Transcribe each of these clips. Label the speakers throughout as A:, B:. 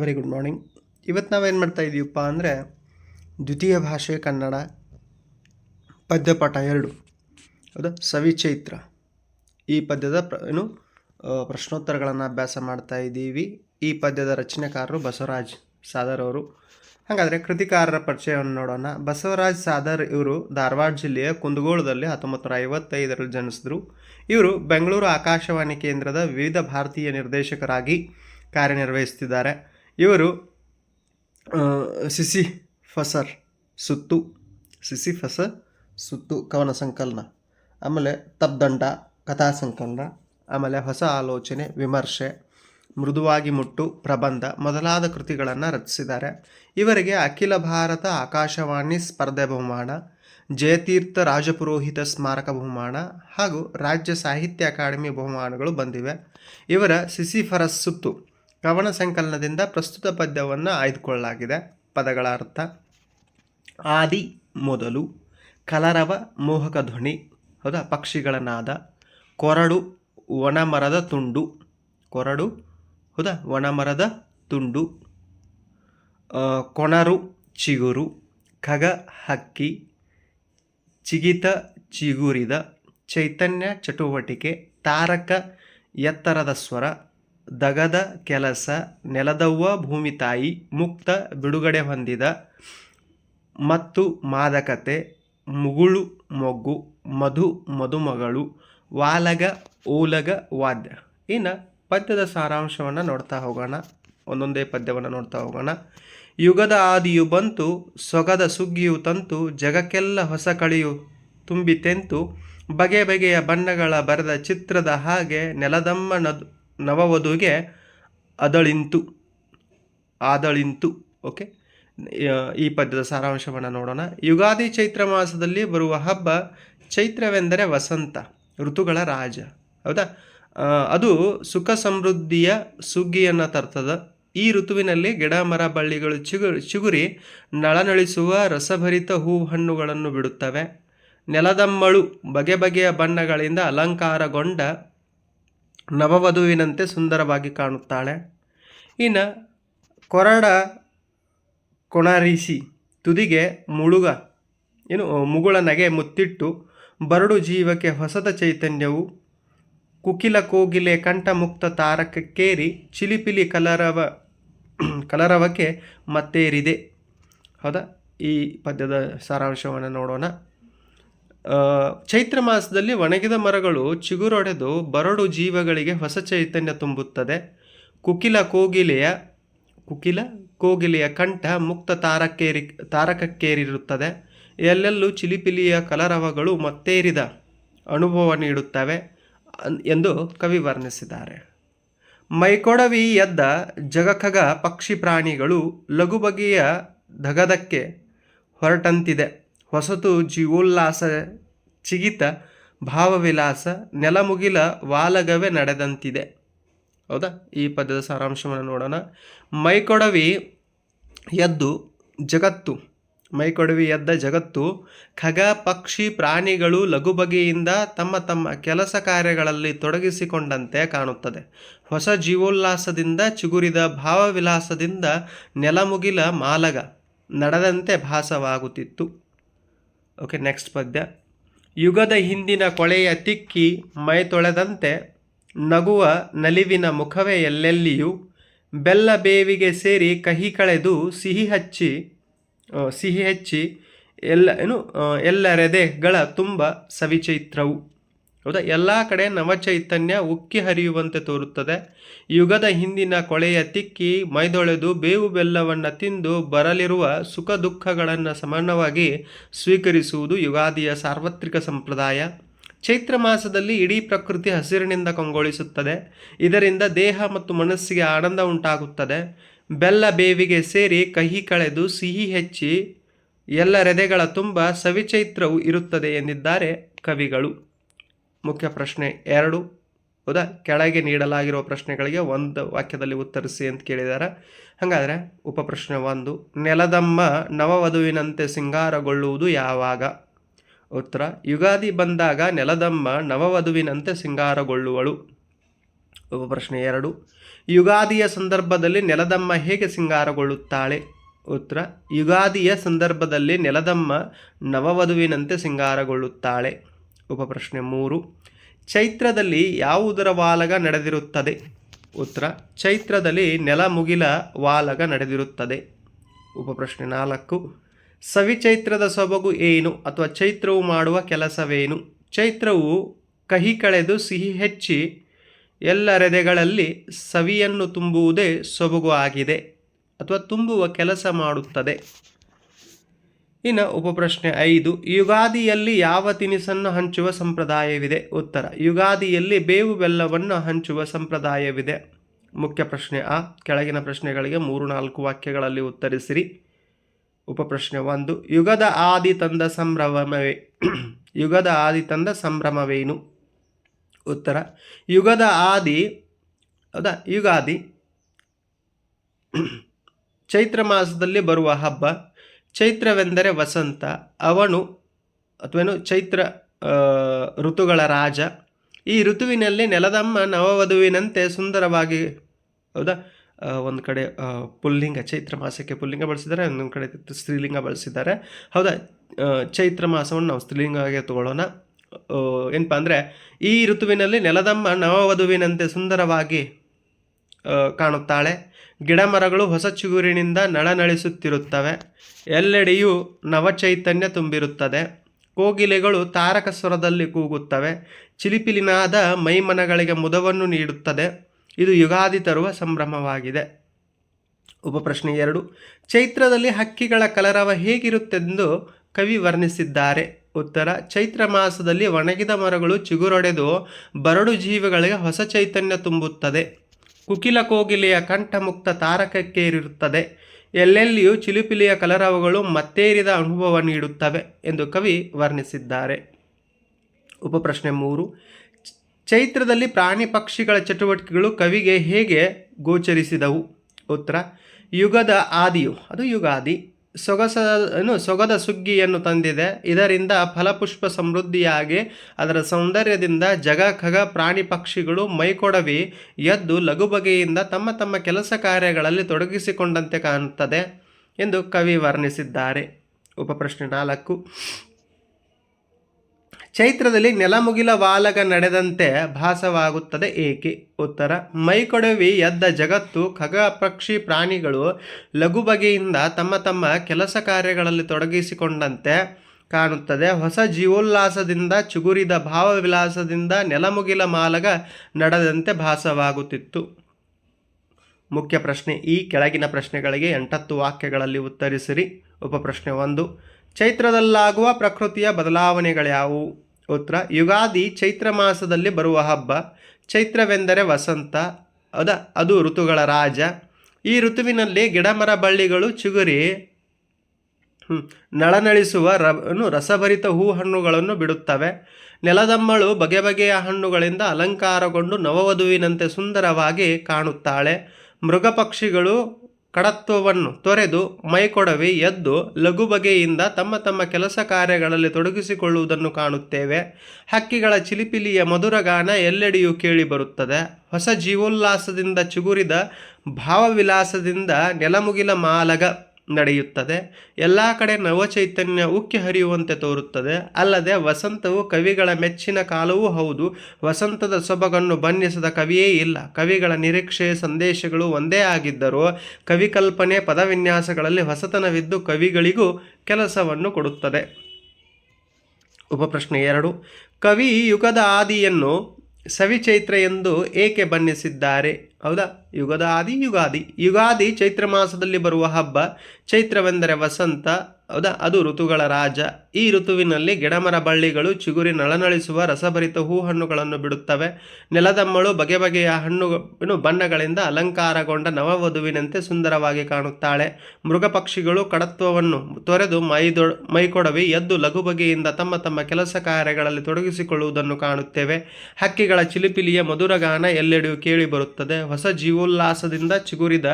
A: Very good morning ಇವತ್ತು ನಾವೇನು ಮಾಡ್ತಾ ಇದ್ದೀವಪ್ಪ ಅಂದರೆ ದ್ವಿತೀಯ ಭಾಷೆ ಕನ್ನಡ, ಪದ್ಯಪಾಠ ಎರಡು. ಹೌದಾ? ಸವಿಚೈತ್ರ. ಈ ಪದ್ಯದ ಪ್ರ, ಏನು ಪ್ರಶ್ನೋತ್ತರಗಳನ್ನು ಅಭ್ಯಾಸ ಮಾಡ್ತಾ ಇದ್ದೀವಿ ಈ ಪದ್ಯದ ರಚನೆಕಾರರು ಬಸವರಾಜ್. ಸಾದರ್ ಅವರು. ಹಾಗಾದರೆ ಕೃತಿಕಾರರ ಪರಿಚಯವನ್ನು ನೋಡೋಣ. ಬಸವರಾಜ್ ಸಾದರ್ ಇವರು ಧಾರವಾಡ ಜಿಲ್ಲೆಯ ಕುಂದಗೋಳದಲ್ಲಿ ಹತ್ತೊಂಬತ್ತು ನೂರ ಐವತ್ತೈದರಲ್ಲಿ ಜನಿಸಿದರು. ಇವರು ಬೆಂಗಳೂರು ಆಕಾಶವಾಣಿ ಕೇಂದ್ರದ ವಿವಿಧ ಭಾರತೀಯ ನಿರ್ದೇಶಕರಾಗಿ ಕಾರ್ಯನಿರ್ವಹಿಸುತ್ತಿದ್ದಾರೆ ಇವರು ಸಿಸಿ ಫಸರ್ ಸುತ್ತು ಸಿಸಿ ಫಸರ್ ಸುತ್ತು ಕವನ ಸಂಕಲನ, ಆಮೇಲೆ ತಬ್ದಂಡ ಕಥಾ ಸಂಕಲನ, ಆಮೇಲೆ ಹೊಸ ಆಲೋಚನೆ, ವಿಮರ್ಶೆ ಮೃದುವಾಗಿ ಮುಟ್ಟು ಪ್ರಬಂಧ ಮೊದಲಾದ ಕೃತಿಗಳನ್ನು ರಚಿಸಿದ್ದಾರೆ. ಇವರಿಗೆ ಅಖಿಲ ಭಾರತ ಆಕಾಶವಾಣಿ ಸ್ಪರ್ಧೆ ಬಹುಮಾನ, ಜಯತೀರ್ಥ ರಾಜಪುರೋಹಿತ ಸ್ಮಾರಕ ಬಹುಮಾನ ಹಾಗೂ ರಾಜ್ಯ ಸಾಹಿತ್ಯ ಅಕಾಡೆಮಿ ಬಹುಮಾನಗಳು ಬಂದಿವೆ. ಇವರ ಸಿಸಿಫರಸ್ ಸುತ್ತು ಕವನ ಸಂಕಲನದಿಂದ ಪ್ರಸ್ತುತ ಪದ್ಯವನ್ನು ಆಯ್ದುಕೊಳ್ಳಲಾಗಿದೆ. ಪದಗಳ ಅರ್ಥ ಆದಿ ಮೊದಲು, ಕಲರವ ಮೋಹಕ ಧ್ವನಿ, ಹೌದಾ ಪಕ್ಷಿಗಳ ನಾದ ಕೊರಡು ಒಣಮರದ ತುಂಡು, ಕೊರಡು ಹೌದಾ? ಒಣಮರದ ತುಂಡು. ಕೊಣರು, ಚಿಗುರು, ಖಗ, ಹಕ್ಕಿ, ಚಿಗಿತ, ಚಿಗುರಿದ, ಚೈತನ್ಯ ಚಟುವಟಿಕೆ, ತಾರಕ, ಎತ್ತರದ ಸ್ವರ, ದಗದ ಕೆಲಸ, ನೆಲದವ್ವ ಭೂಮಿ ತಾಯಿ, ಮುಕ್ತ ಬಿಡುಗಡೆ ಹೊಂದಿದ, ಮತ್ತು ಮಾದಕತೆ, ಮುಗುಳು ಮೊಗ್ಗು, ಮಧು ಮದುಮಗಳು, ವಾಲಗ, ಓಲಗ ವಾದ್ಯ. ಇನ್ನು ಪದ್ಯದ ಸಾರಾಂಶವನ್ನು ನೋಡ್ತಾ ಹೋಗೋಣ. ಒಂದೊಂದೇ ಪದ್ಯವನ್ನು ನೋಡ್ತಾ ಹೋಗೋಣ. ಯುಗದ ಆದಿಯು ಬಂತು, ಸೊಗದ ಸುಗ್ಗಿಯು ತಂತು, ಜಗಕ್ಕೆಲ್ಲ ಹೊಸ ತುಂಬಿ ತುಂಬಿತೆಂತು ಬಗೆ ಬಗೆಯ ಬಣ್ಣಗಳ ಬರೆದ ಚಿತ್ರದ ಹಾಗೆ ನೆಲದಮ್ಮ ನದು, ನವವಧುಗೆ ಅದಳಿಂತು, ಆದಳಿಂತು, ಓಕೆ? ಈ ಪದ್ಯದ ಸಾರಾಂಶವನ್ನು ನೋಡೋಣ. ಯುಗಾದಿ ಚೈತ್ರ ಮಾಸದಲ್ಲಿ ಬರುವ ಹಬ್ಬ ಚೈತ್ರವೆಂದರೆ ವಸಂತ, ಋತುಗಳ ರಾಜ. ಹೌದಾ? ಅದು ಸುಖ ಸಮೃದ್ಧಿಯ ಸುಗ್ಗಿಯನ್ನು ತರ್ತದ. ಈ ಋತುವಿನಲ್ಲಿ ಗಿಡ, ಮರ, ಬಳ್ಳಿಗಳು ಚಿಗು, ಚಿಗುರಿ ನಳನಳಿಸುವ ರಸಭರಿತ ಹೂ ಹಣ್ಣುಗಳನ್ನು ಬಿಡುತ್ತವೆ ನೆಲದಮ್ಮಳು ಬಗೆ ಬಗೆಯ ಬಣ್ಣಗಳಿಂದ ಅಲಂಕಾರಗೊಂಡ ನವವಧುವಿನಂತೆ ಸುಂದರವಾಗಿ ಕಾಣುತ್ತಾಳೆ. ಇನ್ನು ಕೊರಡ ಕೊಣರಿಸಿ ತುದಿಗೆ ಮುಳುಗ, ಏನು, ಮುಗುಳ ನಗೆ ಮುತ್ತಿಟ್ಟು ಬರಡು ಜೀವಕ್ಕೆ ಹೊಸದ ಚೈತನ್ಯವು ಕುಕಿಲ ಕೋಗಿಲೆ ಕಂಠ ಮುಕ್ತ ತಾರಕಕ್ಕೇರಿ ಚಿಲಿಪಿಲಿ ಕಲರವ, ಕಲರವಕ್ಕೆ ಮತ್ತೇರಿದೆ. ಹೌದಾ? ಈ ಪದ್ಯದ ಸಾರಾಂಶವನ್ನು ನೋಡೋಣ. ಚೈತ್ರ ಮಾಸದಲ್ಲಿ ಒಣಗಿದ ಮರಗಳು ಚಿಗುರೊಡೆದು ಬರಡು ಜೀವಗಳಿಗೆ ಹೊಸ ಚೈತನ್ಯ ತುಂಬುತ್ತದೆ. ಕುಕಿಲ ಕೋಗಿಲೆಯ ಕುಕಿಲ ಕೋಗಿಲೆಯ ಕಂಠ ಮುಕ್ತ ತಾರಕ್ಕೇರಿ ತಾರಕಕ್ಕೇರಿರುತ್ತದೆ. ಎಲ್ಲೆಲ್ಲೂ ಚಿಲಿಪಿಲಿಯ ಕಲರವಗಳು ಮತ್ತೇರಿದ ಅನುಭವ ನೀಡುತ್ತವೆ. ಎಂದು ಕವಿ ವರ್ಣಿಸಿದ್ದಾರೆ. ಮೈಕೊಡವಿ ಎದ್ದ ಜಗಖಗ ಪಕ್ಷಿ ಪ್ರಾಣಿಗಳು ಲಘು ಬಗೆಯ ಧಗದಕ್ಕೆ ಹೊರಟಂತಿದೆ. ಹೊಸತು ಜೀವೋಲ್ಲಾಸ, ಚಿಗಿತ, ಭಾವವಿಲಾಸ, ನೆಲಮುಗಿಲ ವಾಲಗವೇ ನಡೆದಂತಿದೆ. ಹೌದಾ? ಈ ಪದ್ಯದ ಸಾರಾಂಶವನ್ನು ನೋಡೋಣ. ಮೈಕೊಡವಿ ಎದ್ದು ಜಗತ್ತು ಮೈಕೊಡವಿ ಎದ್ದ ಜಗತ್ತು, ಖಗ, ಪಕ್ಷಿ, ಪ್ರಾಣಿಗಳು ಲಘು ಬಗೆಯಿಂದ ತಮ್ಮ ತಮ್ಮ ಕೆಲಸ ಕಾರ್ಯಗಳಲ್ಲಿ ತೊಡಗಿಸಿಕೊಂಡಂತೆ ಕಾಣುತ್ತದೆ. ಹೊಸ ಜೀವೋಲ್ಲಾಸದಿಂದ ಚಿಗುರಿದ ಭಾವವಿಲಾಸದಿಂದ ನೆಲಮುಗಿಲ ಮಾಲಗ ನಡೆದಂತೆ ಭಾಸವಾಗುತ್ತಿತ್ತು. ಓಕೆ, ನೆಕ್ಸ್ಟ್ ಪದ್ಯ. ಯುಗದ ಹಿಂದಿನ ಕೊಳೆಯ ತಿಕ್ಕಿ ಮೈ ತೊಳೆದಂತೆ ನಗುವ ನಲಿವಿನ ಮುಖವೇ ಎಲ್ಲೆಲ್ಲಿಯೂ, ಬೆಲ್ಲ ಬೇವಿಗೆ ಸೇರಿ ಕಹಿ ಕಳೆದು ಸಿಹಿ ಹಚ್ಚಿ ಸಿಹಿ ಹೆಚ್ಚಿ ಎಲ್ಲ, ಏನು ಎಲ್ಲರೆದೆಗಳ ತುಂಬ ಸವಿಚೈತ್ರವು. ಹೌದಾ? ಎಲ್ಲ ಕಡೆ ನವಚೈತನ್ಯ ಉಕ್ಕಿ ಹರಿಯುವಂತೆ ತೋರುತ್ತದೆ. ಯುಗದ ಹಿಂದಿನ ಕೊಳೆಯ ತಿಕ್ಕಿ ಮೈದೊಳೆದು ಬೇವು ಬೆಲ್ಲವನ್ನು ತಿಂದು ಬರಲಿರುವ ಸುಖ ದುಃಖಗಳನ್ನು ಸಮಾನವಾಗಿ ಸ್ವೀಕರಿಸುವುದು ಯುಗಾದಿಯ ಸಾರ್ವತ್ರಿಕ ಸಂಪ್ರದಾಯ. ಚೈತ್ರ ಮಾಸದಲ್ಲಿ ಇಡೀ ಪ್ರಕೃತಿ ಹಸಿರಿನಿಂದ ಕಂಗೊಳಿಸುತ್ತದೆ. ಇದರಿಂದ ದೇಹ ಮತ್ತು ಮನಸ್ಸಿಗೆ ಆನಂದ ಉಂಟಾಗುತ್ತದೆ. ಬೆಲ್ಲ ಬೇವಿಗೆ ಸೇರಿ ಕಹಿ ಕಳೆದು ಸಿಹಿ ಹೆಚ್ಚಿ ಎಲ್ಲ ರೆದೆಗಳ ತುಂಬ ಸವಿಚೈತ್ರವು ಇರುತ್ತದೆ ಎಂದಿದ್ದಾರೆ ಕವಿಗಳು. ಮುಖ್ಯ ಪ್ರಶ್ನೆ ಎರಡು. ಹೌದಾ ಕೆಳಗೆ ನೀಡಲಾಗಿರುವ ಪ್ರಶ್ನೆಗಳಿಗೆ ಒಂದು ವಾಕ್ಯದಲ್ಲಿ ಉತ್ತರಿಸಿ ಅಂತ ಕೇಳಿದ್ದಾರೆ ಹಾಗಾದರೆ ಉಪಪ್ರಶ್ನೆ ಒಂದು. ನೆಲದಮ್ಮ ನವವಧುವಿನಂತೆ ಸಿಂಗಾರಗೊಳ್ಳುವುದು ಯಾವಾಗ? ಉತ್ತರ, ಯುಗಾದಿ ಬಂದಾಗ ನೆಲದಮ್ಮ ನವವಧುವಿನಂತೆ ಸಿಂಗಾರಗೊಳ್ಳುವಳು. ಉಪ ಪ್ರಶ್ನೆ ಎರಡು. ಯುಗಾದಿಯ ಸಂದರ್ಭದಲ್ಲಿ ನೆಲದಮ್ಮ ಹೇಗೆ ಸಿಂಗಾರಗೊಳ್ಳುತ್ತಾಳೆ? ಉತ್ತರ, ಯುಗಾದಿಯ ಸಂದರ್ಭದಲ್ಲಿ ನೆಲದಮ್ಮ ನವವಧುವಿನಂತೆ ಸಿಂಗಾರಗೊಳ್ಳುತ್ತಾಳೆ. ಉಪಪ್ರಶ್ನೆ ಮೂರು, ಚೈತ್ರದಲ್ಲಿ ಯಾವುದರ ವಾಲಗ ನಡೆದಿರುತ್ತದೆ? ಉತ್ತರ, ಚೈತ್ರದಲ್ಲಿ ನೆಲ ಮುಗಿಲ ವಾಲಗ ನಡೆದಿರುತ್ತದೆ. ಉಪಪ್ರಶ್ನೆ ನಾಲ್ಕು, ಸವಿಚೈತ್ರದ ಸೊಬಗು ಏನು ಅಥವಾ ಚೈತ್ರವು ಮಾಡುವ ಕೆಲಸವೇನು? ಚೈತ್ರವು ಕಹಿ ಕಳೆದು ಸಿಹಿ ಹೆಚ್ಚಿ ಎಲ್ಲರೆದೆಗಳಲ್ಲಿ ಸವಿಯನ್ನು ತುಂಬುವುದೇ ಸೊಬಗು ಆಗಿದೆ ಅಥವಾ ತುಂಬುವ ಕೆಲಸ ಮಾಡುತ್ತದೆ. ಇನ್ನು ಉಪಪ್ರಶ್ನೆ ಐದು, ಯುಗಾದಿಯಲ್ಲಿ ಯಾವ ತಿನಿಸನ್ನು ಹಂಚುವ ಸಂಪ್ರದಾಯವಿದೆ? ಉತ್ತರ, ಯುಗಾದಿಯಲ್ಲಿ ಬೇವು ಬೆಲ್ಲವನ್ನು ಹಂಚುವ ಸಂಪ್ರದಾಯವಿದೆ. ಮುಖ್ಯ ಪ್ರಶ್ನೆ ಆ, ಕೆಳಗಿನ ಪ್ರಶ್ನೆಗಳಿಗೆ ಮೂರು ನಾಲ್ಕು ವಾಕ್ಯಗಳಲ್ಲಿ ಉತ್ತರಿಸಿರಿ. ಉಪಪ್ರಶ್ನೆ ಒಂದು, ಯುಗದ ಆದಿ ತಂದ ಸಂಭ್ರಮವೇ, ಯುಗದ ಆದಿ ತಂದ ಸಂಭ್ರಮವೇನು? ಉತ್ತರ. ಯುಗದ ಆದಿ, ಹೌದಾ? ಯುಗಾದಿ. ಚೈತ್ರ ಮಾಸದಲ್ಲಿ ಬರುವ ಹಬ್ಬ. ಚೈತ್ರವೆಂದರೆ ವಸಂತ. ಅವನು, ಅಥವೇನು? ಚೈತ್ರ ಋತುಗಳ ರಾಜ. ಈ ಋತುವಿನಲ್ಲಿ ನೆಲದಮ್ಮ ನವವಧುವಿನಂತೆ ಸುಂದರವಾಗಿ, ಹೌದಾ? ಒಂದು ಕಡೆ ಪುಲ್ಲಿಂಗ, ಚೈತ್ರ ಮಾಸಕ್ಕೆ ಪುಲ್ಲಿಂಗ ಬಳಸಿದ್ದಾರೆ, ಇನ್ನೊಂದು ಕಡೆ ಸ್ತ್ರೀಲಿಂಗ ಬಳಸಿದ್ದಾರೆ. ಹೌದಾ? ಚೈತ್ರ ಮಾಸವನ್ನು ನಾವು ಸ್ತ್ರೀಲಿಂಗವಾಗಿ ತಗೊಳ್ಳೋಣ. ಏನಪ್ಪ ಅಂದರೆ ಈ ಋತುವಿನಲ್ಲಿ ನೆಲದಮ್ಮ ನವವಧುವಿನಂತೆ ಸುಂದರವಾಗಿ ಕಾಣುತ್ತಾಳೆ. ಗಿಡ ಗಿಡಮರಗಳು ಹೊಸ ಚಿಗುರಿನಿಂದ ನಳನಳಿಸುತ್ತಿರುತ್ತವೆ. ಎಲ್ಲೆಡೆಯೂ ನವಚೈತನ್ಯ ತುಂಬಿರುತ್ತದೆ. ಕೋಗಿಲೆಗಳು ತಾರಕ ಸ್ವರದಲ್ಲಿ ಕೂಗುತ್ತವೆ. ಚಿಲಿಪಿಲಿನಾದ ಮೈಮನಗಳಿಗೆ ಮುದವನ್ನು ನೀಡುತ್ತದೆ. ಇದು ಯುಗಾದಿ ತರುವ ಸಂಭ್ರಮವಾಗಿದೆ. ಉಪಪ್ರಶ್ನೆ ಎರಡು. ಚೈತ್ರದಲ್ಲಿ ಹಕ್ಕಿಗಳ ಕಲರವ ಹೇಗಿರುತ್ತೆಂದು ಕವಿ ವರ್ಣಿಸಿದ್ದಾರೆ. ಉತ್ತರ, ಚೈತ್ರ ಮಾಸದಲ್ಲಿ ಒಣಗಿದ ಮರಗಳು ಚಿಗುರೊಡೆದು ಬರಡು ಜೀವಿಗಳಿಗೆ ಹೊಸ ಚೈತನ್ಯ ತುಂಬುತ್ತದೆ. ಕುಕಿಲ ಕೋಗಿಲೆಯ ಕಂಠಮುಕ್ತ ತಾರಕಕ್ಕೇರಿರುತ್ತದೆ. ಎಲ್ಲೆಲ್ಲಿಯೂ ಚಿಲಿಪಿಲಿಯ ಕಲರವಗಳು ಮತ್ತೇರಿದ ಅನುಭವ ನೀಡುತ್ತವೆ ಎಂದು ಕವಿ ವರ್ಣಿಸಿದ್ದಾರೆ. ಉಪಪ್ರಶ್ನೆ ಮೂರು, ಚೈತ್ರದಲ್ಲಿ ಪ್ರಾಣಿ ಪಕ್ಷಿಗಳ ಚಟುವಟಿಕೆಗಳು ಕವಿಗೆ ಹೇಗೆ ಗೋಚರಿಸಿದವು? ಉತ್ತರ, ಯುಗದ ಆದಿಯು, ಅದು ಯುಗಾದಿ. ಸೊಗಸ, ಏನು, ಸೊಗದ ಸುಗ್ಗಿಯನ್ನು ತಂದಿದೆ. ಇದರಿಂದ ಫಲಪುಷ್ಪ ಸಮೃದ್ಧಿಯಾಗಿ ಅದರ ಸೌಂದರ್ಯದಿಂದ ಜಗ, ಖಗ, ಪ್ರಾಣಿ ಪಕ್ಷಿಗಳು ಮೈಕೊಡವಿ ಎದ್ದು ಲಘು ಬಗೆಯಿಂದ ತಮ್ಮ ತಮ್ಮ ಕೆಲಸ ಕಾರ್ಯಗಳಲ್ಲಿ ತೊಡಗಿಸಿಕೊಂಡಂತೆ ಕಾಣುತ್ತದೆ ಎಂದು ಕವಿ ವರ್ಣಿಸಿದ್ದಾರೆ. ಉಪಪ್ರಶ್ನೆ ನಾಲ್ಕು. ಚೈತ್ರದಲ್ಲಿ ನೆಲಮುಗಿಲ ವಾಲಗ ನಡೆದಂತೆ ಭಾಸವಾಗುತ್ತದೆ ಏಕೆ? ಉತ್ತರ, ಮೈಕೊಡವಿ ಎದ್ದ ಜಗತ್ತು ಖಗ ಪಕ್ಷಿ ಪ್ರಾಣಿಗಳು ಲಘು ಬಗೆಯಿಂದ ತಮ್ಮ ತಮ್ಮ ಕೆಲಸ ಕಾರ್ಯಗಳಲ್ಲಿ ತೊಡಗಿಸಿಕೊಂಡಂತೆ ಕಾಣುತ್ತದೆ. ಹೊಸ ಜೀವೋಲ್ಲಾಸದಿಂದ, ಚುಗುರಿದ ಭಾವವಿಲಾಸದಿಂದ ನೆಲಮುಗಿಲ ಮಾಲಗ ನಡೆದಂತೆ ಭಾಸವಾಗುತ್ತಿತ್ತು. ಮುಖ್ಯ ಪ್ರಶ್ನೆ, ಈ ಕೆಳಗಿನ ಪ್ರಶ್ನೆಗಳಿಗೆ ಎಂಟತ್ತು ವಾಕ್ಯಗಳಲ್ಲಿ ಉತ್ತರಿಸಿರಿ. ಉಪಪ್ರಶ್ನೆ ಒಂದು ಚೈತ್ರದಲ್ಲಾಗುವ ಪ್ರಕೃತಿಯ ಬದಲಾವಣೆಗಳ್ಯಾವು? ಉತ್ತರ, ಯುಗಾದಿ ಚೈತ್ರ ಮಾಸದಲ್ಲಿ ಬರುವ ಹಬ್ಬ, ಚೈತ್ರವೆಂದರೆ ವಸಂತ, ಅದ, ಅದು ಋತುಗಳ ರಾಜ. ಈ ಋತುವಿನಲ್ಲಿ ಗಿಡಮರ ಬಳ್ಳಿಗಳು ಚಿಗುರಿ ನಳನಳಿಸುವ ರಸಭರಿತ ಹೂ ಹಣ್ಣುಗಳನ್ನು ಬಿಡುತ್ತವೆ. ನೆಲದಮ್ಮಳು ಬಗೆ ಬಗೆಯ ಹಣ್ಣುಗಳಿಂದ ಅಲಂಕಾರಗೊಂಡು ನವವಧುವಿನಂತೆ ಸುಂದರವಾಗಿ ಕಾಣುತ್ತಾಳೆ. ಮೃಗ ಪಕ್ಷಿಗಳು ಕಡತ್ವವನ್ನು ತೊರೆದು ಮೈಕೊಡವಿ ಎದ್ದು ಲಘು ಬಗೆಯಿಂದ ತಮ್ಮ ತಮ್ಮ ಕೆಲಸ ಕಾರ್ಯಗಳಲ್ಲಿ ತೊಡಗಿಸಿಕೊಳ್ಳುವುದನ್ನು ಕಾಣುತ್ತೇವೆ. ಹಕ್ಕಿಗಳ ಚಿಲಿಪಿಲಿಯ ಮಧುರಗಾನ ಎಲ್ಲೆಡೆಯೂ ಕೇಳಿಬರುತ್ತದೆ. ಹೊಸ ಜೀವೋಲ್ಲಾಸದಿಂದ ಚಿಗುರಿದ ಭಾವವಿಲಾಸದಿಂದ ನೆಲಮುಗಿಲ ಮಾಲಗ ನಡೆಯುತ್ತದೆ. ಎಲ್ಲ ಕಡೆ ನವಚೈತನ್ಯ ಉಕ್ಕಿ ಹರಿಯುವಂತೆ ತೋರುತ್ತದೆ. ಅಲ್ಲದೆ ವಸಂತವು ಕವಿಗಳ ಮೆಚ್ಚಿನ ಕಾಲವೂ ಹೌದು. ವಸಂತದ ಸೊಬಗನ್ನು ಬಣ್ಣಿಸದ ಕವಿಯೇ ಇಲ್ಲ. ಕವಿಗಳ ನಿರೀಕ್ಷೆ ಸಂದೇಶಗಳು ಒಂದೇ ಆಗಿದ್ದರೂ ಕವಿಕಲ್ಪನೆ ಪದವಿನ್ಯಾಸಗಳಲ್ಲಿ ಹೊಸತನವಿದ್ದು ಕವಿಗಳಿಗೂ ಕೆಲಸವನ್ನು ಕೊಡುತ್ತದೆ. ಉಪಪ್ರಶ್ನೆ ಎರಡು. ಕವಿ ಯುಗದ ಆದಿಯನ್ನು ಸವಿಚೈತ್ರ ಎಂದು ಏಕೆ ಬಣ್ಣಿಸಿದ್ದಾರೆ? ಹೌದಾ? ಯುಗದಾದಿ ಯುಗಾದಿ. ಯುಗಾದಿ ಚೈತ್ರ ಮಾಸದಲ್ಲಿ ಬರುವ ಹಬ್ಬ ಚೈತ್ರವೆಂದರೆ ವಸಂತ ಹೌದಾ? ಅದು ಋತುಗಳ ರಾಜ. ಈ ಋತುವಿನಲ್ಲಿ ಗಿಡಮರ ಬಳ್ಳಿಗಳು ಚಿಗುರಿ ನಳನಳಿಸುವ ರಸಭರಿತ ಹೂ ಹಣ್ಣುಗಳನ್ನು ಬಿಡುತ್ತವೆ ನೆಲದಮ್ಮಳು ಬಗೆ ಬಗೆಯ ಹಣ್ಣು ಬಣ್ಣಗಳಿಂದ ಅಲಂಕಾರಗೊಂಡ ನವವಧುವಿನಂತೆ ಸುಂದರವಾಗಿ ಕಾಣುತ್ತಾಳೆ. ಮೃಗ ಪಕ್ಷಿಗಳು ಕಡತ್ವವನ್ನು ತೊರೆದು ಮೈದೊ ಮೈಕೊಡವಿ ಎದ್ದು ಲಘು ಬಗೆಯಿಂದ ತಮ್ಮ ತಮ್ಮ ಕೆಲಸ ಕಾರ್ಯಗಳಲ್ಲಿ ತೊಡಗಿಸಿಕೊಳ್ಳುವುದನ್ನು ಕಾಣುತ್ತೇವೆ. ಹಕ್ಕಿಗಳ ಚಿಲಿಪಿಲಿಯ ಮಧುರಗಾನ ಎಲ್ಲೆಡೆಯೂ ಕೇಳಿಬರುತ್ತದೆ. ಹೊಸ ಜೀವೋಲ್ಲಾಸದಿಂದ ಚಿಗುರಿದ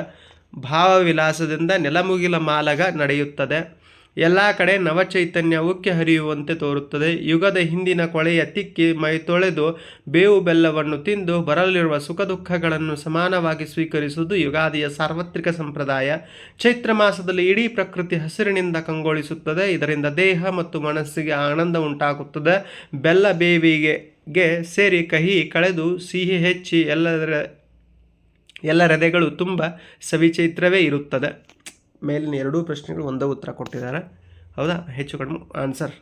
A: ಭಾವವಿಲಾಸದಿಂದ ನೆಲಮುಗಿಲ ಮಾಲಗ ನಡೆಯುತ್ತದೆ. ಎಲ್ಲ ಕಡೆ ನವಚೈತನ್ಯ ಉಕ್ಕಿ ಹರಿಯುವಂತೆ ತೋರುತ್ತದೆ. ಯುಗದ ಹಿಂದಿನ ಕೊಳೆಯ ತಿಕ್ಕಿ ಮೈ ತೊಳೆದು ಬೇವು ಬೆಲ್ಲವನ್ನು ತಿಂದು ಬರಲಿರುವ ಸುಖ ದುಃಖಗಳನ್ನು ಸಮಾನವಾಗಿ ಸ್ವೀಕರಿಸುವುದು ಯುಗಾದಿಯ ಸಾರ್ವತ್ರಿಕ ಸಂಪ್ರದಾಯ. ಚೈತ್ರ ಮಾಸದಲ್ಲಿ ಇಡೀ ಪ್ರಕೃತಿ ಹಸಿರಿನಿಂದ ಕಂಗೊಳಿಸುತ್ತದೆ. ಇದರಿಂದ ದೇಹ ಮತ್ತು ಮನಸ್ಸಿಗೆ ಆನಂದ ಉಂಟಾಗುತ್ತದೆ. ಬೆಲ್ಲ ಬೇವಿಗೆ ಗೆ ಸೇರಿ ಕಹಿ ಕಳೆದು ಸಿಹಿ ಹೆಚ್ಚಿ ಎಲ್ಲರ ಎಲ್ಲ ಹೃದಯಗಳು ತುಂಬ ಸವಿಚೈತ್ರವೇ ಇರುತ್ತದೆ. ಮೇಲಿನ ಎರಡೂ ಪ್ರಶ್ನೆಗಳು ಒಂದೇ ಉತ್ತರ ಕೊಟ್ಟಿದ್ದಾರೆ. ಹೌದಾ? ಹೆಚ್ಚು ಕಡಿಮೆ ಆನ್ಸರ್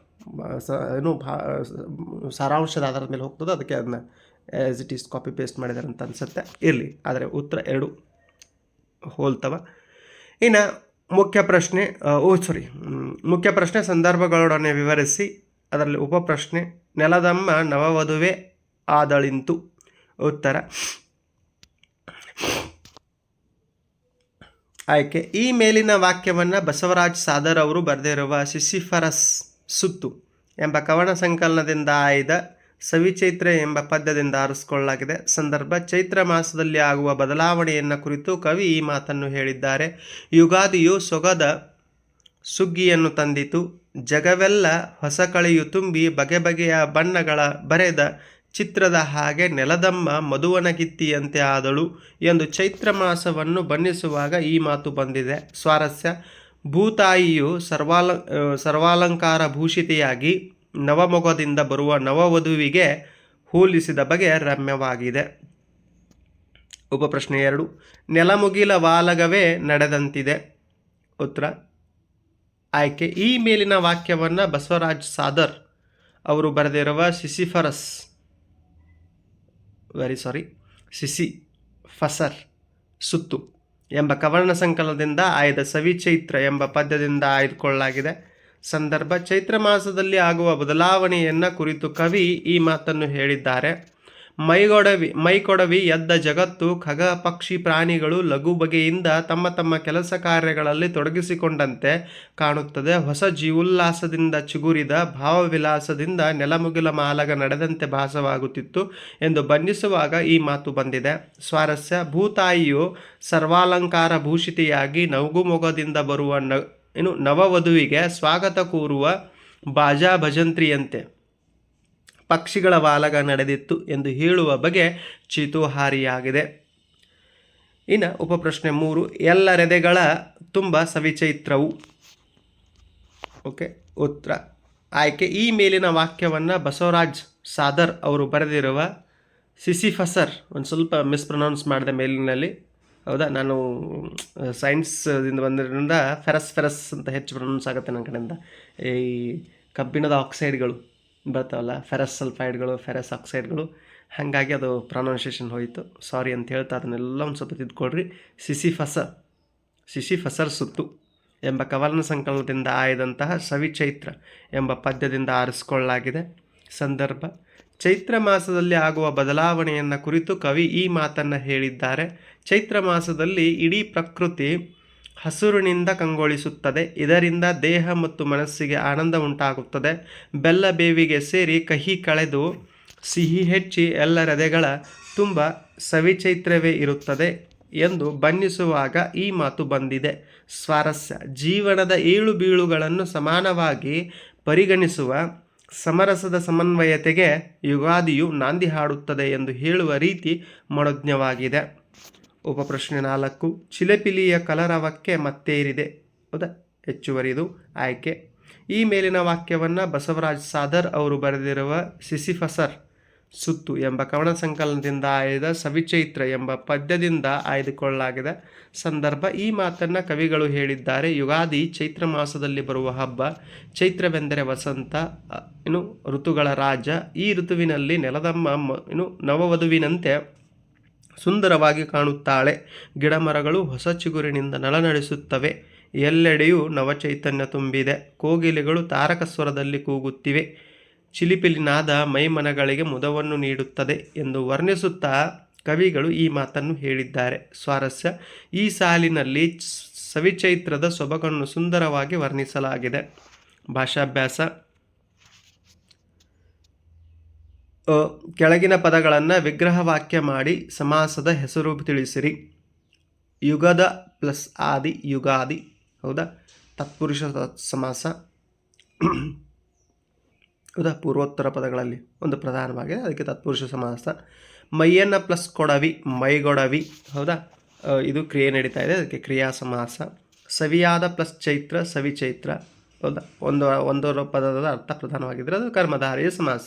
A: ಸ ಏನು ಭಾ ಸಾರಾಂಶದ ಆಧಾರದ ಮೇಲೆ ಹೋಗ್ತದೆ ಅದಕ್ಕೆ ಅದನ್ನ as it is copy paste ಮಾಡಿದ್ದಾರೆ ಅಂತ ಅನಿಸುತ್ತೆ. ಇರಲಿ. ಆದರೆ ಉತ್ತರ ಎರಡು ಹೋಲ್ತವ. ಇನ್ನು ಮುಖ್ಯ ಪ್ರಶ್ನೆ ಓ ಸಾರಿ ಮುಖ್ಯ ಪ್ರಶ್ನೆ ಸಂದರ್ಭಗಳೊಡನೆ ವಿವರಿಸಿ, ಅದರಲ್ಲಿ ಉಪಪ್ರಶ್ನೆ ನೆಲದಮ್ಮ ನವವಧುವೆ ಆದಳಿಂತು. ಉತ್ತರ. ಆಯ್ಕೆ. ಈ ಮೇಲಿನ ವಾಕ್ಯವನ್ನು ಬಸವರಾಜ್ ಸಾದರ್ ಅವರು ಬರೆದಿರುವ ಸಿಸಿಫರಸ್ ಸುತ್ತು ಎಂಬ ಕವನ ಸಂಕಲನದಿಂದ ಆಯ್ದ ಸವಿಚೈತ್ರ ಎಂಬ ಪದ್ಯದಿಂದ ಆರಿಸಿಕೊಳ್ಳಲಾಗಿದೆ. ಸಂದರ್ಭ, ಚೈತ್ರ ಮಾಸದಲ್ಲಿ ಆಗುವ ಬದಲಾವಣೆಯನ್ನು ಕುರಿತು ಕವಿ ಈ ಮಾತನ್ನು ಹೇಳಿದ್ದಾರೆ. ಯುಗಾದಿಯು ಸೊಗದ ಸುಗ್ಗಿಯನ್ನು ತಂದಿತು, ಜಗವೆಲ್ಲ ಹೊಸ ಕಳೆಯು ತುಂಬಿ ಬಗೆ ಬಗೆಯ ಬಣ್ಣಗಳ ಬರೆದ ಚಿತ್ರದ ಹಾಗೆ ನೆಲದಮ್ಮ ಮಧುವನಗಿತ್ತಿಯಂತೆ ಆದಳು ಎಂದು ಚೈತ್ರ ಮಾಸವನ್ನು ಬಣ್ಣಿಸುವಾಗ ಈ ಮಾತು ಬಂದಿದೆ. ಸ್ವಾರಸ್ಯ. ಭೂತಾಯಿಯು ಸರ್ವಾಲ ಸರ್ವಾಲಂಕಾರ ಭೂಷಿತೆಯಾಗಿ ನವಮೊಗದಿಂದ ಬರುವ ನವವಧುವಿಗೆ ಹೋಲಿಸಿದ ಬಗೆ ರಮ್ಯವಾಗಿದೆ. ಉಪಪ್ರಶ್ನೆ ಎರಡು. ನೆಲಮುಗಿಲ ವಾಲಗವೇ ನಡೆದಂತಿದೆ. ಉತ್ತರ. ಆಯ್ಕೆ. ಈ ಮೇಲಿನ ವಾಕ್ಯವನ್ನು ಬಸವರಾಜ್ ಸಾದರ್ ಅವರು ಬರೆದಿರುವ ಸಿಸಿಫರಸ್ ವೆರಿ ಸಾರಿ ಸಿಸಿ ಫಸರ್ ಸುತ್ತು ಎಂಬ ಕವರ್ಣ ಸಂಕಲನದಿಂದ ಆಯ್ದ ಸವಿ ಚೈತ್ರ ಎಂಬ ಪದ್ಯದಿಂದ ಆಯ್ದುಕೊಳ್ಳಲಾಗಿದೆ. ಸಂದರ್ಭ, ಚೈತ್ರ ಮಾಸದಲ್ಲಿ ಆಗುವ ಬದಲಾವಣೆಯನ್ನು ಕುರಿತು ಕವಿ ಈ ಮಾತನ್ನು ಹೇಳಿದ್ದಾರೆ. ಮೈಗೊಡವಿ ಮೈಕೊಡವಿ ಎದ್ದ ಜಗತ್ತು ಖಗ ಪಕ್ಷಿ ಪ್ರಾಣಿಗಳು ಲಘು ಬಗೆಯಿಂದ ತಮ್ಮ ತಮ್ಮ ಕೆಲಸ ಕಾರ್ಯಗಳಲ್ಲಿ ತೊಡಗಿಸಿಕೊಂಡಂತೆ ಕಾಣುತ್ತದೆ. ಹೊಸ ಜೀವೋಲ್ಲಾಸದಿಂದ ಚಿಗುರಿದ ಭಾವವಿಲಾಸದಿಂದ ನೆಲಮುಗಿಲ ಮಾಲಗ ನಡೆದಂತೆ ಭಾಸವಾಗುತ್ತಿತ್ತು ಎಂದು ಬಣ್ಣಿಸುವಾಗ ಈ ಮಾತು ಬಂದಿದೆ. ಸ್ವಾರಸ್ಯ ಭೂತಾಯಿಯು ಸರ್ವಾಲಂಕಾರ ಭೂಷಿತಿಯಾಗಿ ನಗುಮೊಗದಿಂದ ಬರುವ ನ ಏನು ನವವಧುವಿಗೆ ಸ್ವಾಗತ ಕೋರುವ ಬಾಜಾ ಭಜಂತ್ರಿಯಂತೆ. ಪಕ್ಷಿಗಳ ವಾಲಗ ನಡೆದಿತ್ತು ಎಂದು ಹೇಳುವ ಬಗೆ ಚಿತುಹಾರಿಯಾಗಿದೆ. ಇನ್ನು ಉಪಪ್ರಶ್ನೆ ಮೂರು, ಎಲ್ಲ ರೆದೆಗಳ ತುಂಬ ಸವಿಚೈತ್ರವು. ಓಕೆ, ಉತ್ತರ. ಆಯ್ಕೆ, ಈ ಮೇಲಿನ ವಾಕ್ಯವನ್ನು ಬಸವರಾಜ್ ಸಾದರ್ ಅವರು ಬರೆದಿರುವ ಸಿಸಿಫಸರ್, ಒಂದು ಸ್ವಲ್ಪ ಮಿಸ್ಪ್ರೊನೌನ್ಸ್ ಮಾಡಿದೆ ಮೇಲಿನಲ್ಲಿ. ಹೌದಾ? ನಾನು ಸೈನ್ಸ್ದಿಂದ ಬಂದಿರೋದ್ರಿಂದ ಫೆರಸ್ ಫೆರಸ್ ಅಂತ ಹೆಚ್ಚು ಪ್ರೊನೌನ್ಸ್ ಆಗುತ್ತೆ ನನ್ನ ಕಡೆಯಿಂದ. ಈ ಕಬ್ಬಿಣದ ಆಕ್ಸೈಡ್ಗಳು. ಬರ್ತಾವಲ್ಲ ಫೆರಸ್ ಸಲ್ಫೈಡ್ಗಳು ಫೆರಸ್ ಆಕ್ಸೈಡ್ಗಳು ಹಾಗಾಗಿ ಅದು ಪ್ರೊನೌನ್ಸಿಯೇಷನ್ ಹೋಯಿತು. ಸಾರಿ ಅಂತ ಹೇಳ್ತಾ ಅದನ್ನೆಲ್ಲ ಒಂದು ಸ್ವಲ್ಪ ಫಸ ಸಿಸಿಫಸ ಸಿಸಿಫಸರ್ ಸುತ್ತು ಎಂಬ ಕವಲನ ಸಂಕಲನದಿಂದ ಆಯ್ದಂತಹ ಸವಿಚೈತ್ರ ಎಂಬ ಪದ್ಯದಿಂದ ಆರಿಸಿಕೊಳ್ಳಲಾಗಿದೆ. ಸಂದರ್ಭ, ಚೈತ್ರ ಮಾಸದಲ್ಲಿ ಆಗುವ ಬದಲಾವಣೆಯನ್ನು ಕುರಿತು ಕವಿ ಈ ಮಾತನ್ನು ಹೇಳಿದ್ದಾರೆ. ಚೈತ್ರ ಮಾಸದಲ್ಲಿ ಇಡೀ ಪ್ರಕೃತಿ ಹಸುರಿನಿಂದ ಕಂಗೊಳಿಸುತ್ತದೆ. ಇದರಿಂದ ದೇಹ ಮತ್ತು ಮನಸ್ಸಿಗೆ ಆನಂದ ಉಂಟಾಗುತ್ತದೆ. ಬೆಲ್ಲ ಬೇವಿಗೆ ಸೇರಿ ಕಹಿ ಕಳೆದು ಸಿಹಿ ಹೆಚ್ಚಿ ಎಲ್ಲ ಹೃದಯಗಳ ತುಂಬ ಸವಿಚೈತ್ರವೇ ಇರುತ್ತದೆ ಎಂದು ಬಣ್ಣಿಸುವಾಗ ಈ ಮಾತು ಬಂದಿದೆ. ಸ್ವಾರಸ್ಯ. ಜೀವನದ ಏಳು ಬೀಳುಗಳನ್ನು ಸಮಾನವಾಗಿ ಪರಿಗಣಿಸುವ ಸಮರಸದ ಸಮನ್ವಯತೆಗೆ ಯುಗಾದಿಯು ನಾಂದಿ ಹಾಡುತ್ತದೆ ಎಂದು ಹೇಳುವ ರೀತಿ ಮನೋಜ್ಞವಾಗಿದೆ. ಉಪಪ್ರಶ್ನೆ ನಾಲ್ಕು, ಚಿಲೆಪಿಲಿಯ ಕಲರವಕ್ಕೆ ಮತ್ತೇರಿದೆ ಹೌದಾ? ಹೆಚ್ಚುವರಿದು, ಆಯ್ಕೆ. ಈ ಮೇಲಿನ ವಾಕ್ಯವನ್ನು ಬಸವರಾಜ್ ಸಾದರ್ ಅವರು ಬರೆದಿರುವ ಸಿಸಿಫಸರ್ ಸುತ್ತು ಎಂಬ ಕವನ ಸಂಕಲನದಿಂದ ಆಯ್ದ ಸವಿಚೈತ್ರ ಎಂಬ ಪದ್ಯದಿಂದ ಆಯ್ದುಕೊಳ್ಳಲಾಗಿದೆ. ಸಂದರ್ಭ, ಈ ಮಾತನ್ನು ಕವಿಗಳು ಹೇಳಿದ್ದಾರೆ. ಯುಗಾದಿ ಚೈತ್ರ ಮಾಸದಲ್ಲಿ ಬರುವ ಹಬ್ಬ, ಚೈತ್ರವೆಂದರೆ ವಸಂತ ಏನು ಋತುಗಳ ರಾಜ. ಈ ಋತುವಿನಲ್ಲಿ ನೆಲದಮ್ಮ ಏನು ನವವಧುವಿನಂತೆ ಸುಂದರವಾಗಿ ಕಾಣುತ್ತಾಳೆ. ಗಿಡಮರಗಳು ಹೊಸ ಚಿಗುರಿನಿಂದ ನಳನಳಿಸುತ್ತವೆ ಎಲ್ಲೆಡೆಯೂ ನವಚೈತನ್ಯ ತುಂಬಿದೆ. ಕೋಗಿಲೆಗಳು ತಾರಕಸ್ವರದಲ್ಲಿ ಕೂಗುತ್ತಿವೆ. ಚಿಲಿಪಿಲಿನಾದ ಮೈಮನಗಳಿಗೆ ಮುದವನ್ನು ನೀಡುತ್ತದೆ ಎಂದು ವರ್ಣಿಸುತ್ತಾ ಕವಿಗಳು ಈ ಮಾತನ್ನು ಹೇಳಿದ್ದಾರೆ. ಸ್ವಾರಸ್ಯ, ಈ ಸಾಲಿನಲ್ಲಿ ಸವಿಚೈತ್ರದ ಸೊಬಗನ್ನು ಸುಂದರವಾಗಿ ವರ್ಣಿಸಲಾಗಿದೆ. ಭಾಷಾಭ್ಯಾಸ ಕೆಳಗಿನ ಪದಗಳನ್ನು ವಿಗ್ರಹವಾಕ್ಯ ಮಾಡಿ ಸಮಾಸದ ಹೆಸರು ತಿಳಿಸಿರಿ. ಯುಗದ ಪ್ಲಸ್ ಆದಿ, ಯುಗಾದಿ, ಹೌದಾ? ತತ್ಪುರುಷ ಸಮಾಸ. ಹೌದಾ? ಪೂರ್ವೋತ್ತರ ಪದಗಳಲ್ಲಿ ಒಂದು ಪ್ರಧಾನವಾಗಿದೆ ಅದಕ್ಕೆ ತತ್ಪುರುಷ ಸಮಾಸ. ಮೈಯನ್ನು ಪ್ಲಸ್ ಕೊಡವಿ, ಮೈಗೊಡವಿ, ಹೌದಾ? ಇದು ಕ್ರಿಯೆ ನಡೀತಾ ಇದೆ, ಅದಕ್ಕೆ ಕ್ರಿಯಾ ಸಮಾಸ. ಸವಿಯಾದ ಪ್ಲಸ್ ಚೈತ್ರ ಸವಿ ಚೈತ್ರ ಹೌದಾ? ಒಂದು ಒಂದು ಪದದ ಅರ್ಥ ಪ್ರಧಾನವಾಗಿದ್ದರೆ ಅದು ಕರ್ಮಧಾರಿಯ ಸಮಾಸ.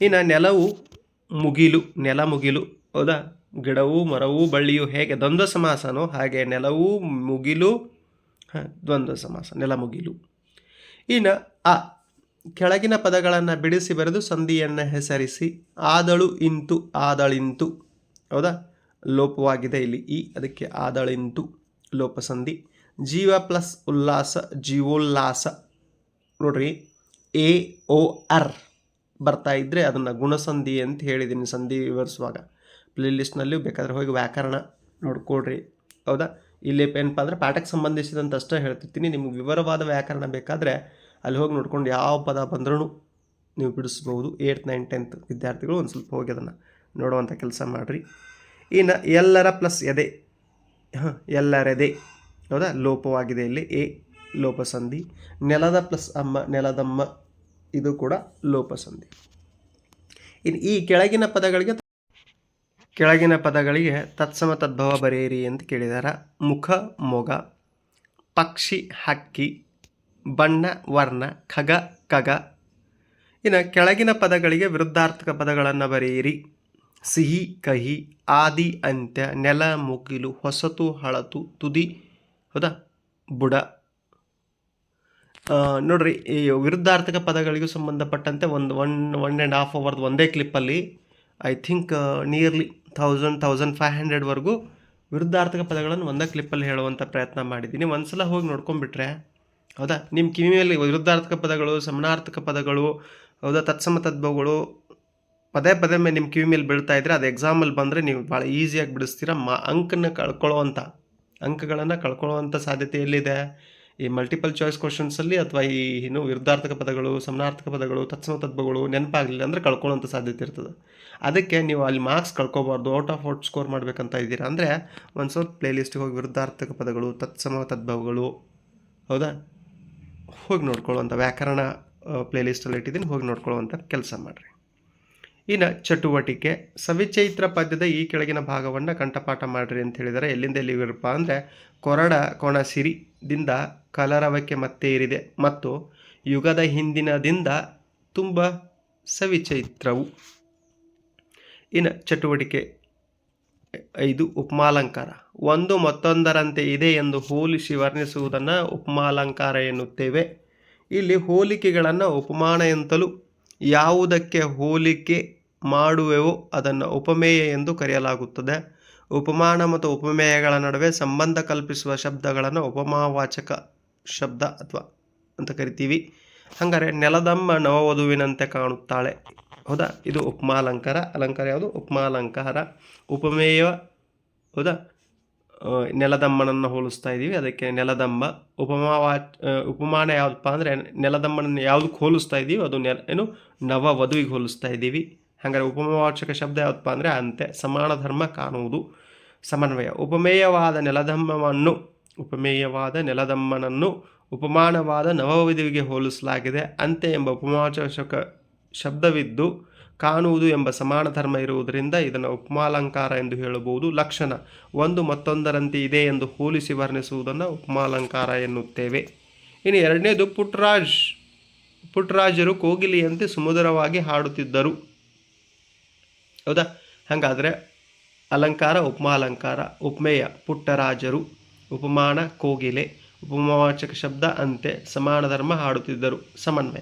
A: ಇನ್ನು ನೆಲವು ಮುಗಿಲು, ನೆಲ ಮುಗಿಲು, ಹೌದಾ? ಗಿಡವು, ಮರವು, ಬಳ್ಳಿಯು ಹೇಗೆ ದ್ವಂದ್ವ ಸಮಾಸನೋ ಹಾಗೆ ನೆಲವು ಮುಗಿಲು, ಹಾಂ, ದ್ವಂದ್ವ ಸಮಾಸ, ನೆಲ ಮುಗಿಲು. ಇನ್ನು ಆ ಕೆಳಗಿನ ಪದಗಳನ್ನು ಬಿಡಿಸಿ ಬರೆದು ಸಂಧಿಯನ್ನು ಹೆಸರಿಸಿ, ಆದಳು ಇಂತು, ಆದಳಿಂತು, ಹೌದಾ? ಲೋಪವಾಗಿದೆ ಇಲ್ಲಿ ಈ, ಅದಕ್ಕೆ ಆದಳಿಂತು, ಲೋಪಸಂಧಿ. ಜೀವ ಪ್ಲಸ್ ಉಲ್ಲಾಸ, ಜೀವೋಲ್ಲಾಸ. ನೋಡ್ರಿ, ಎ, ಓ, ಆರ್. ಬರ್ತಾ ಇದ್ದರೆ ಅದನ್ನು ಗುಣಸಂಧಿ ಅಂತ ಹೇಳಿದ್ದೀನಿ ಸಂಧಿ ವಿವರಿಸುವಾಗ. ಪ್ಲೇಲಿಸ್ಟ್ನಲ್ಲಿ ಬೇಕಾದ್ರೆ ಹೋಗಿ ವ್ಯಾಕರಣ ನೋಡ್ಕೊಳ್ರಿ. ಹೌದಾ? ಇಲ್ಲಿ ಏನಪ್ಪ ಅಂದರೆ ಪಾಠಕ್ಕೆ ಸಂಬಂಧಿಸಿದಂತೆ ಅಷ್ಟೇ ಹೇಳ್ತಿರ್ತೀನಿ. ನಿಮ್ಗೆ ವಿವರವಾದ ವ್ಯಾಕರಣ ಬೇಕಾದರೆ ಅಲ್ಲಿ ಹೋಗಿ ನೋಡ್ಕೊಂಡು ಯಾವ ಪದ ಬಂದ್ರೂ ನೀವು ಬಿಡಿಸ್ಬೋದು ಏಯ್ಟ್ ನೈನ್ ಟೆಂತ್ ವಿದ್ಯಾರ್ಥಿಗಳು ಒಂದು ಸ್ವಲ್ಪ ಹೋಗಿ ಅದನ್ನು ನೋಡುವಂಥ ಕೆಲಸ ಮಾಡಿರಿ. ಇನ್ನು ಎಲ್ಲರ ಪ್ಲಸ್ ಎದೆ. ಹಾಂ, ಎಲ್ಲರೆದೆ. ಹೌದಾ? ಲೋಪವಾಗಿದೆ ಇಲ್ಲಿ. ಎ, ಲೋಪಸಂಧಿ. ನೆಲದ ಪ್ಲಸ್ ಅಮ್ಮ, ನೆಲದಮ್ಮ. ಇದು ಕೂಡ ಲೋಪಸಂಧಿ. ಇನ್ನು ಈ ಕೆಳಗಿನ ಪದಗಳಿಗೆ ಕೆಳಗಿನ ಪದಗಳಿಗೆ ತತ್ಸಮ ತದ್ಭವ ಬರೆಯಿರಿ ಅಂತ ಕೇಳಿದಾರ. ಮುಖ, ಮೊಗ, ಪಕ್ಷಿ, ಹಕ್ಕಿ, ಬಣ್ಣ, ವರ್ಣ, ಖಗ, ಕಗ. ಇನ್ನು ಕೆಳಗಿನ ಪದಗಳಿಗೆ ವಿರುದ್ಧಾರ್ಥಕ ಪದಗಳನ್ನು ಬರೆಯಿರಿ. ಸಿಹಿ, ಕಹಿ, ಆದಿ, ಅಂತ್ಯ, ನೆಲ, ಮುಗಿಲು, ಹೊಸತು, ಹಳತು, ತುದಿ, ಹೌದಾ? ಬುಡ. ನೋಡ್ರಿ, ಈ ವಿರುದ್ಧಾರ್ಥಕ ಪದಗಳಿಗೂ ಸಂಬಂಧಪಟ್ಟಂತೆ ಒಂದು ಒನ್ ಒನ್ ಆ್ಯಂಡ್ ಹಾಫ್ ಅವರ್ದು ಒಂದೇ ಕ್ಲಿಪ್ಪಲ್ಲಿ I think nearly thousand thousand five ಹಂಡ್ರೆಡ್ವರೆಗೂ ವಿರುದ್ಧಾರ್ಥಕ ಪದಗಳನ್ನು ಒಂದೇ ಕ್ಲಿಪ್ಪಲ್ಲಿ ಹೇಳುವಂಥ ಪ್ರಯತ್ನ ಮಾಡಿದ್ದೀನಿ. ಒಂದ್ಸಲ ಹೋಗಿ ನೋಡ್ಕೊಂಡ್ಬಿಟ್ರೆ, ಹೌದಾ? ನಿಮ್ಮ ಕಿವಿಯಲ್ಲಿ ವಿರುದ್ಧಾರ್ಥಕ ಪದಗಳು, ಸಮನಾರ್ಥಕ ಪದಗಳು, ಹೌದಾ? ತತ್ಸಮ ತದ್ಭವಗಳು ಪದೇ ಪದೇ ಮೇಲೆ ನಿಮ್ಮ ಕಿವಿ ಮೇಲೆ ಬೀಳ್ತಾ ಇದ್ರೆ ಅದು ಎಕ್ಸಾಮಲ್ಲಿ ಬಂದರೆ ನೀವು ಭಾಳ ಈಸಿಯಾಗಿ ಬಿಡಿಸ್ತೀರ. ಮಾ ಅಂಕನ ಕಳ್ಕೊಳ್ಳೋವಂಥ ಅಂಕಗಳನ್ನು ಕಳ್ಕೊಳ್ಳೋವಂಥ ಸಾಧ್ಯತೆ ಎಲ್ಲಿದೆ? ಈ ಮಲ್ಟಿಪಲ್ ಚಾಯ್ಸ್ ಕ್ವಶನ್ಸಲ್ಲಿ ಅಥವಾ ಈ ಇನ್ನು ವಿರುದ್ಧಾರ್ಥಕ ಪದಗಳು, ಸಮನಾರ್ಥಕ ಪದಗಳು, ತತ್ಸಮ ತತ್ವಗಳು ನೆನಪಾಗಲಿಲ್ಲ ಅಂದರೆ ಕಳ್ಕೊಳ್ಳೋಂಥ ಸಾಧ್ಯತೆ ಇರ್ತದೆ. ಅದಕ್ಕೆ ನೀವು ಅಲ್ಲಿ ಮಾರ್ಕ್ಸ್ ಕಳ್ಕೊಬಾರ್ದು ಔಟ್ ಆಫ್ ಔಟ್ ಸ್ಕೋರ್ ಮಾಡಬೇಕಂತ ಇದ್ದೀರಾ ಅಂದರೆ ಒಂದು ಸ್ವಲ್ಪ ಪ್ಲೇಲಿಸ್ಟಿಗೆ ಹೋಗಿ ವಿರುದ್ಧಾರ್ಥಕ ಪದಗಳು, ತತ್ಸಮ ತದ್ಭವಗಳು, ಹೌದಾ? ಹೋಗಿ ನೋಡ್ಕೊಳ್ಳುವಂಥ ವ್ಯಾಕರಣ ಪ್ಲೇಲಿಸ್ಟಲ್ಲಿ ಇಟ್ಟಿದ್ದೀನಿ, ಹೋಗಿ ನೋಡ್ಕೊಳ್ಳುವಂಥ ಕೆಲಸ ಮಾಡಿರಿ. ಇನ್ನು ಚಟುವಟಿಕೆ, ಸವಿಚೈತ್ರ ಪದ್ಯದ ಈ ಕೆಳಗಿನ ಭಾಗವನ್ನು ಕಂಠಪಾಠ ಮಾಡಿರಿ ಅಂತ ಹೇಳಿದರೆ ಎಲ್ಲಿಂದ ಎಲ್ಲಿವಿರಪ್ಪ ಅಂದರೆ ಕೊರಡ, ಕೊಣಸಿರಿದಿಂದ ಕಲರವಕ್ಕೆ ಮತ್ತೆ ಇರಿದೆ. ಮತ್ತು ಯುಗದ ಹಿಂದಿನದಿಂದ ತುಂಬ ಸವಿಚೈತ್ರವು. ಇನ್ನು ಚಟುವಟಿಕೆ ಐದು, ಉಪಮಾಲಂಕಾರ. ಒಂದು ಮತ್ತೊಂದರಂತೆ ಇದೆ ಎಂದು ಹೋಲಿಸಿ ವರ್ಣಿಸುವುದನ್ನು ಉಪಮಾಲಂಕಾರ ಎನ್ನುತ್ತೇವೆ. ಇಲ್ಲಿ ಹೋಲಿಕೆಗಳನ್ನು ಉಪಮಾನ ಎಂತಲೂ ಯಾವುದಕ್ಕೆ ಹೋಲಿಕೆ ಮಾಡುವೆವೋ ಅದನ್ನು ಉಪಮೇಯ ಎಂದು ಕರೆಯಲಾಗುತ್ತದೆ. ಉಪಮಾನ ಮತ್ತು ಉಪಮೇಯಗಳ ನಡುವೆ ಸಂಬಂಧ ಕಲ್ಪಿಸುವ ಶಬ್ದಗಳನ್ನು ಉಪಮಾವಾಚಕ ಶಬ್ದ ಅಥವಾ ಅಂತ ಕರಿತೀವಿ. ಹಂಗಾರೆ ನೆಲದಮ್ಮ ನವವಧುವಿನಂತೆ ಕಾಣುತ್ತಾಳೆ. ಹೌದಾ? ಇದು ಉಪಮಾಲಂಕಾರ. ಅಲಂಕಾರ ಯಾವುದು? ಉಪಮಾಲಂಕಾರ. ಉಪಮೇಯ, ಹೌದಾ? ನೆಲದಮ್ಮನನ್ನು ಹೋಲಿಸ್ತಾ ಇದ್ದೀವಿ ಅದಕ್ಕೆ ನೆಲದಮ್ಮ. ಉಪಮಾವಾ ಉಪಮಾನ ಯಾವುದಪ್ಪ ಅಂದರೆ ನೆಲದಮ್ಮನನ್ನು ಯಾವುದಕ್ಕೆ ಹೋಲಿಸ್ತಾ ಇದ್ದೀವಿ ಅದು ನೆಲ, ಏನು? ನವ ವಧುವಿಗೆ ಹೋಲಿಸ್ತಾ ಇದ್ದೀವಿ ಹಾಗಾದರೆ ಉಪಮವಾಚಕ ಶಬ್ದ ಯಾವುದಪ್ಪ ಅಂದರೆ ಅಂತೆ. ಸಮಾನ ಧರ್ಮ ಕಾಣುವುದು. ಸಮನ್ವಯ. ಉಪಮೇಯವಾದ ನೆಲದಮ್ಮವನ್ನು ಉಪಮೇಯವಾದ ನೆಲದಮ್ಮನನ್ನು ಉಪಮಾನವಾದ ನವವಧುವಿಗೆ ಹೋಲಿಸಲಾಗಿದೆ. ಅಂತೆ ಎಂಬ ಉಪಮಾಚಕ ಶಬ್ದವಿದ್ದು, ಕಾಣುವುದು ಎಂಬ ಸಮಾನ ಧರ್ಮ ಇರುವುದರಿಂದ ಇದನ್ನು ಉಪಮಾಲಂಕಾರ ಎಂದು ಹೇಳಬಹುದು. ಲಕ್ಷಣ, ಒಂದು ಮತ್ತೊಂದರಂತೆ ಇದೆ ಎಂದು ಹೋಲಿಸಿ ವರ್ಣಿಸುವುದನ್ನು ಉಪಮಾಲಂಕಾರ ಎನ್ನುತ್ತೇವೆ. ಇನ್ನು ಎರಡನೇದು, ಪುಟ್ರಾಜ್, ಪುಟ್ರಾಜರು ಕೋಗಿಲಿಯಂತೆ ಸುಮಧುರವಾಗಿ ಹಾಡುತ್ತಿದ್ದರು. ಹೌದಾ? ಹಾಗಾದರೆ ಅಲಂಕಾರ, ಉಪಮಾಲಂಕಾರ, ಉಪಮೇಯ, ಪುಟ್ಟರಾಜರು. ಉಪಮಾನ ಕೋಗಿಲೆ ಉಪಮಾವಾಚಕ ಶಬ್ದ ಅಂತೆ ಸಮಾನ ಧರ್ಮ ಹಾಡುತ್ತಿದ್ದರು. ಸಮನ್ವಯ.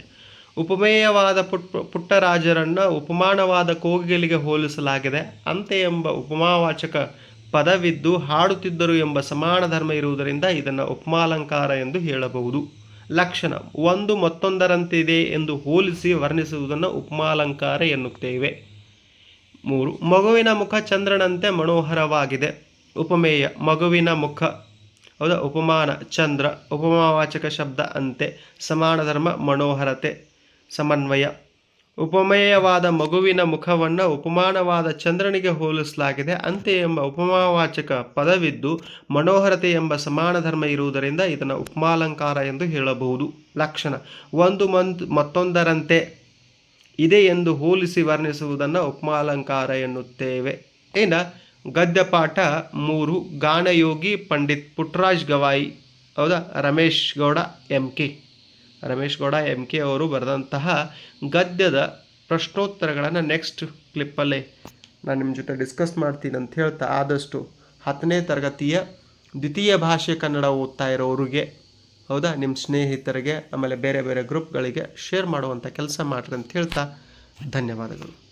A: ಉಪಮೇಯವಾದ ಪುಟ್, ಪುಟ್ಟರಾಜರನ್ನು ಉಪಮಾನವಾದ ಕೋಗಿಲಿಗೆ ಹೋಲಿಸಲಾಗಿದೆ. ಅಂತೆ ಎಂಬ ಉಪಮಾವಾಚಕ ಪದವಿದ್ದು ಹಾಡುತ್ತಿದ್ದರು ಎಂಬ ಸಮಾನ ಧರ್ಮ ಇರುವುದರಿಂದ ಇದನ್ನು ಉಪಮಾಲಂಕಾರ ಎಂದು ಹೇಳಬಹುದು. ಲಕ್ಷಣ. ಒಂದು ಮತ್ತೊಂದರಂತಿದೆ ಎಂದು ಹೋಲಿಸಿ ವರ್ಣಿಸುವುದನ್ನು ಉಪಮಾಲಂಕಾರ ಎನ್ನುತ್ತೇವೆ. ಮೂರು. ಮಗುವಿನ ಮುಖ ಚಂದ್ರನಂತೆ ಮನೋಹರವಾಗಿದೆ. ಉಪಮೇಯ. ಮಗುವಿನ ಮುಖ ಹೌದಾ? ಉಪಮಾನ, ಚಂದ್ರ, ಉಪಮಾವಾಚಕ ಶಬ್ದ ಅಂತೆ ಸಮಾನ ಧರ್ಮ ಮನೋಹರತೆ, ಸಮನ್ವಯ. ಉಪಮೇಯವಾದ ಮಗುವಿನ ಮುಖವನ್ನು ಉಪಮಾನವಾದ ಚಂದ್ರನಿಗೆ ಹೋಲಿಸಲಾಗಿದೆ. ಅಂತೆ ಎಂಬ ಉಪಮಾವಾಚಕ ಪದವಿದ್ದು, ಮನೋಹರತೆ ಎಂಬ ಸಮಾನ ಧರ್ಮ ಇರುವುದರಿಂದ ಇದನ್ನು ಉಪಮಾಲಂಕಾರ ಎಂದು ಹೇಳಬಹುದು. ಲಕ್ಷಣ, ಒಂದು ಮಂತ್ ಮತ್ತೊಂದರಂತೆ ಇದೆ ಎಂದು ಹೋಲಿಸಿ ವರ್ಣಿಸುವುದನ್ನು ಉಪಮಾಲಂಕಾರ ಎನ್ನುತ್ತೇವೆ. ಇನ್ನು ಗದ್ಯಪಾಠ ಮೂರು ಗಾನಯೋಗಿ ಪಂಡಿತ್ ಪುಟ್ರಾಜ್ ಗವಾಯಿ. ಹೌದಾ? Ramesh Gowda M K Ramesh Gowda M K ಅವರು ಬರೆದಂತಹ ಗದ್ಯದ ಪ್ರಶ್ನೋತ್ತರಗಳನ್ನು ನೆಕ್ಸ್ಟ್ ಕ್ಲಿಪ್ಪಲ್ಲೇ ನಾನು ನಿಮ್ಮ ಜೊತೆ ಡಿಸ್ಕಸ್ ಮಾಡ್ತೀನಿ ಅಂತ ಹೇಳ್ತಾ ಆದಷ್ಟು ಹತ್ತನೇ ತರಗತಿಯ ದ್ವಿತೀಯ ಭಾಷೆ ಕನ್ನಡ ಓದ್ತಾ ಇರೋರಿಗೆ ಹೌದಾ? ನಿಮ್ಮ ಸ್ನೇಹಿತರಿಗೆ, ಆಮೇಲೆ ಬೇರೆ ಬೇರೆ ಗ್ರೂಪ್ಗಳಿಗೆ ಶೇರ್ ಮಾಡುವಂಥ ಕೆಲಸ ಮಾಡ್ರಿ ಅಂತ ಹೇಳ್ತಾ ಧನ್ಯವಾದಗಳು.